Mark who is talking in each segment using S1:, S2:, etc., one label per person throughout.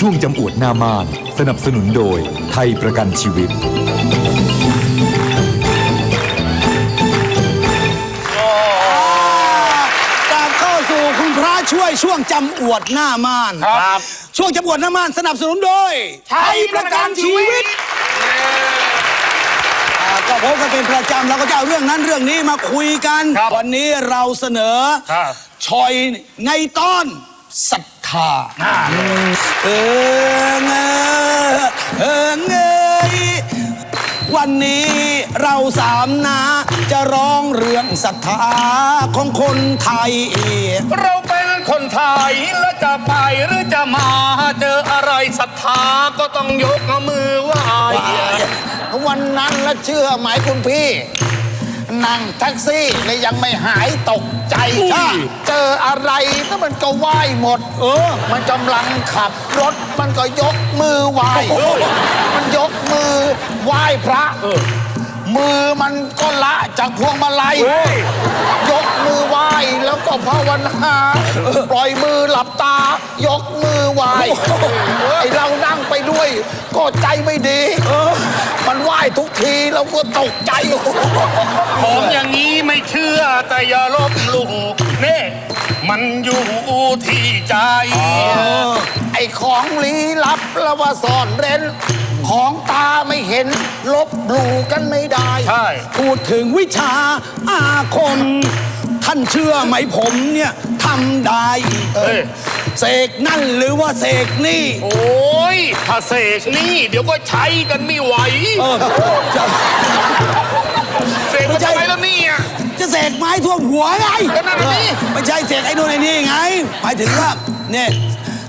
S1: ช่วงจำอวดหน้าม่าน สนับสนุนโดยไทยประกันชีวิต
S2: กลับเข้าสู่คุณพระช่วยช่วงจำอวดหน้าม่าน
S3: ครับ
S2: ช่วงจำอวดหน้าม่านสนับสนุนโดยไทยประกันชีวิตอ่าก็พบกันเป็นประจำเราก็จะเอาเรื่องนั้นเรื่องนี้มาคุยกัน
S3: ครับ
S2: วันนี้เราเสนอ
S3: ครับ
S2: ชอยในตอนศรัท ธาเออเงอเออเงยวันนี้เราสามนาจะร้องเรื่องศรัทธาของคนไทย
S3: เราเป็นคนไทยแล้วจะไปหรือจะมาเจออะไรศรัทธาก็ต้องยกมือไหว้
S4: วันนั้นแล้วเชื่อไหมคุณพี่ นั่งแท็กซี่เลยยังไม่หายตกใจถ้าเจออะไรก็มันก็ไหว้หมด เออ มันกำลังขับรถมันก็ยกมือไหว้มันยกมือไหว้พระ มือมันก็ละจากพวงมาลัยยกมือไหว้แล้วก็ภาวนาปล่อยมือหลับตา ยกมือไหว้ไอเรานั่งไปด้วย ก็ใจไม่ดี มันไหว้ทุกทีเราก็ตกใจ
S3: ของอย่างนี้ไม่เชื่อแต่อย่าลบหลู่เน่มันอยู่ที่ใจ
S4: ไอของลี้ลับแล้วว่าซ่อนเร้น ของตาไม่เห็น ลบหลู่กันไม่ได้
S3: ใช่
S2: พูดถึงวิชาอาคม ท่านเชื่อไหมผมเนี่ยทำได้
S3: เอ้ย
S2: เสกนั่นหรือว่าเสกนี่
S3: โอ้ยถ้าเสกนี่เดี๋ยวก็ใช้กันไม่ไหว
S2: เออจะ
S3: เสกมันทำไมแล้วเนี่ย
S2: จะเสกไม้ท่วมหัวไง
S3: ก็นั่นน่ะสิ
S2: ไม่ใช่เสกไอ้นู่นไอ้นี่ไงหมายถึงว่าเนี่ย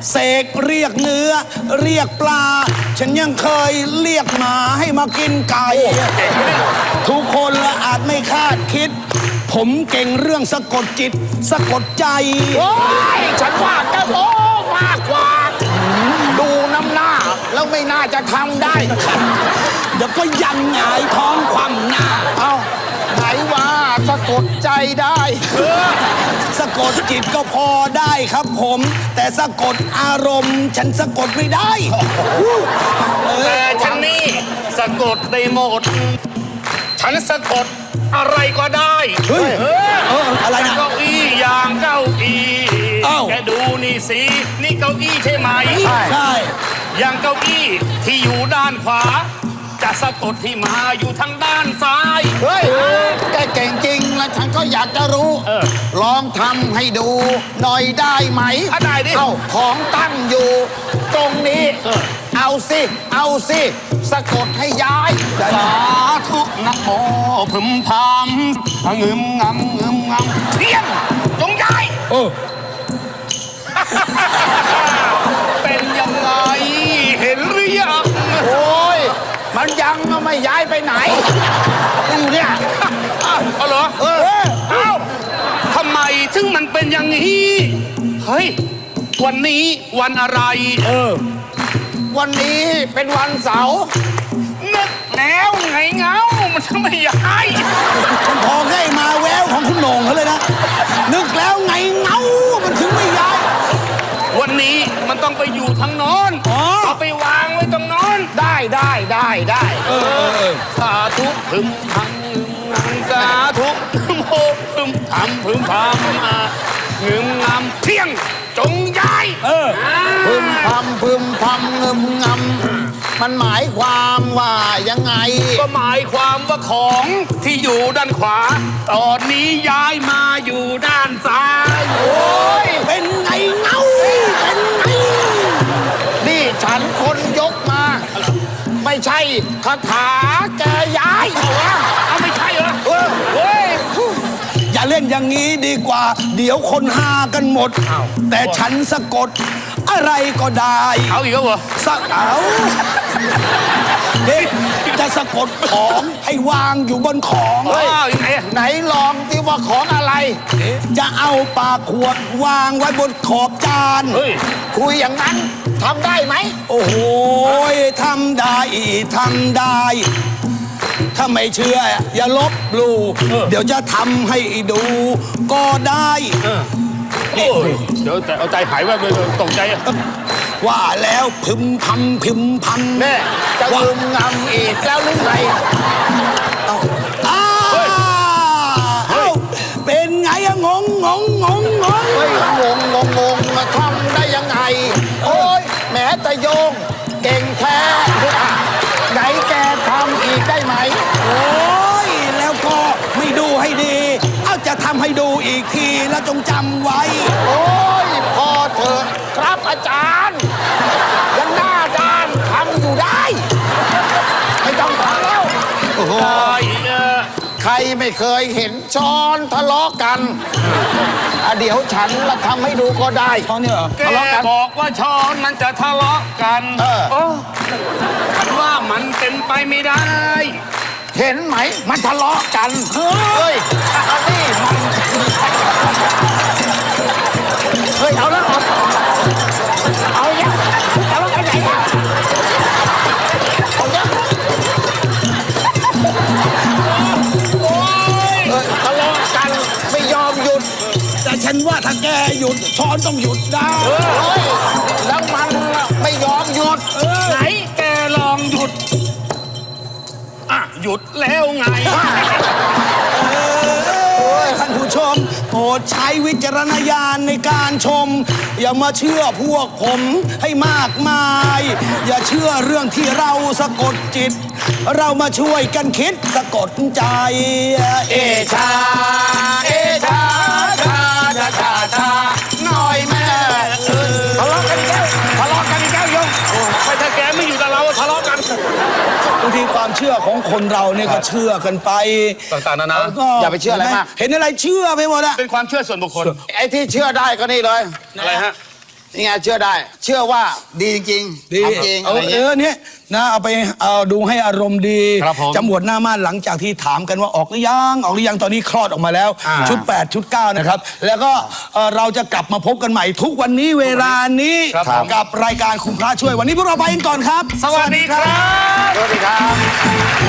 S2: เสกเรียกเนื้อ เรียกปลา ฉันยังเคยเรียกหมาให้มากินไก่
S3: เก่งไหมเนี่ย
S2: ทุกคนละอาจไม่คาดคิด ผมเก่งเรื่องสะกดจิต สะกดใจ
S4: โอ้ยฉันว่าแกโม้มากกว่า ดูน้ำหน้า แล้วไม่น่าจะทำได้
S2: เดี๋ยวก็ยันหงายท้องคว่ำหน้า
S4: เอาไหนว่าสะกดใจได้
S2: สะกดจิตก็พอได้ครับผม แต่สะกดอารมณ์ ฉันสะกดไม่ได้
S3: แต่ฉันนี่สะกดได้หมด ฉันสะกดอะไรก็ได้
S2: เฮ้ย
S3: เออ
S2: เอออะไรนะ
S3: เก้าอี้อย่างเก้าอี้
S2: เอ้า
S3: แกดูนี่สิ นี่เก้าอี้ใช่ไหม
S2: ใช่
S3: อย่างเก้าอี้ที่อยู่ด้านขวา จะสะกดที่มาอยู่ทางด้านซ้าย
S4: เฮ้ยแกเก่งจริง แล้วฉันก็อยากจะรู้
S3: เออ
S4: ล องทำให้ดูหน่อยได้ไหม
S3: อะได้ดิ
S4: เอาของตั้งอยู่ ตรงนี้ เอาสิ เอาสิ สะกดให้ย้าย
S3: สาธุนะโมพึมพำงึมงำงึมงำเพียงจงย้าย
S2: เออ
S3: เป็นยังไง เห็นหรือยัง
S4: โอ้ย มันยังไม่ย้ายไปไหนอยู่เนี่ย
S3: อ้าวเอาเหรอ
S4: เออ
S3: เอ้าทำไม ถึงมันเป็นอย่างนี้ เฮ้ย วันนี้วันอะไร
S2: เออ
S4: วันนี้เป็นวันเสาร์
S3: นึกแล้วไงเงา มันทำไมย้าย
S2: มันพอให้มาแววของคุณโหน่งเขาเลยนะ นึกแล้วไงเงา มันถึงไม่ย้าย
S3: วันนี้มันต้องไปอยู่ทางโน้น
S2: อ๋อ
S3: เอาไปวางไว้ตรงโน้น
S4: ได้ได้ได้ได้
S2: เออเออเออ
S3: สาธุพึมพำงึ พึมพำพึมพำอะงึมงำเพียง จงย้าย
S2: เออ
S4: พึมพำพึมพำเงึมงำมันหมายความว่ายังไง
S3: ก็หมายความว่าของที่อยู่ด้านขวา ตอนนี้ย้ายมาอยู่ด้านซ้าย
S4: โอ้ย
S2: เป็นไงเงาเป็นไง
S4: นี่ฉันคนยกมา ไม่ใช่คาถาแกย้ายเหรอวะ
S2: นอย่างนี้ดีกว่า เดี๋ยวคนหากันหมด แต่ฉันสะกด อะไรก็ได้
S3: เอาอีกแล้วเหรอ
S2: สักเอานี่จะสะกดของให้วางอยู่บนของ
S3: อ้าวยังไงอะ
S4: ไหนลองที่ว่าของอะไร
S2: จะเอาปากขวดวางไว้บนขอบจาน
S3: เฮ้ย
S4: คุยอย่างนั้นทำได้ไหม
S2: โอ้โหทำได้ทำได้ ถ้าไม่เชื่อ อย่าลบหลู่เดี๋ยวจะทำให้ดู ก็ได้
S3: โอ้ยเดี๋ยวแต่เอาใจหายแวบเลยตกใจอะ
S2: ว่าแล้วพึมพำพึมพำ
S4: แม่จะ
S2: ว่า
S4: ลืมงำอีกแล้วหรือไง
S2: อ้าเอ้าเป็นไงอะงงงงงงงง
S4: เฮ้ยงงงงงมาทำได้ยังไง โอ้ยแหม้แต่โยงเก่ง อีก
S2: ทีแล้วจงจำไว้
S4: โอ้ยพอเถอะครับอาจารย์ ยังหน้าด้านทำอยู่ได้ ไม่ต้องทำแล้ว
S3: ใช่เออ
S4: ใครไม่เคยเห็นช้อนทะเลาะกันอะเดี๋ยวฉันละทำให้ดูก็ได้
S2: ช้อนเนี่ยเหรอ
S3: แก
S4: ทะเลาะกัน
S3: บอกว่าช้อนมันจะทะเลาะกัน
S4: เออ
S3: โอ้ฉันว่ามันเป็นไปไม่ได้
S4: เห็นไหมมันทะเลาะกัน เฮ้ยอันนี้มันเฮ้ยเอาแล้วเอาเอายังทะเลาะกันไหนเนี่ยเอายังโอ้ยเออทะเลาะกันไม่ยอมหยุด
S2: แต่ฉันว่าถ้าแกหยุดช้อนต้องหยุดได้
S4: เฮ้ยแล้วมันล่ะไม่ยอมหยุด
S3: ไห หยุดแล้วไง
S2: เอ้ยท่านผู้ชมโปรดใช้วิจารณญาณในการชม อย่ามาเชื่อพวกผมให้มากมาย อย่าเชื่อเรื่องที่เราสะกดจิต เรามาช่วยกันคิดสะกดใจ เอชา คนเราเนี่ยก็เชื่อกันไป
S3: ต่างๆนานา
S2: แล้วก็
S4: อย่าไปเชื่ออะไรมาก
S2: เห็นอะไรเชื่อไปหมดอะ
S3: เป็นความเชื่อส่วนบุคคล
S4: ไอ้ที่เชื่อได้ก็นี่เลย
S3: อะไรฮะ
S4: นี่ไงเชื่อได้ เชื่อว่าดีจริง
S2: ดี
S4: ทำจริง
S2: เอา
S4: อะไร
S2: เอ
S4: เงี้ย
S2: อเนี่ยนะเอาไปเอาดูให้อารมณ์ดี
S3: ครับผม
S2: จำบวดหน้าม่านหลังจากที่ถามกันว่าออกหรือยังออกหรือยังตอนนี้คลอดออกมาแล้ว
S3: อ่า
S2: ชุด 8 ชุด 9 นะครับ แล้วก็เอ่อเราจะกลับมาพบกันใหม่ทุกวันนี้เวลานี้
S3: ครับผม
S2: กับรายการคุณพระช่วยวันนี้พวกเราไปกันก่อนครับ
S3: สวัสดีครับ
S4: สวัสดีครับ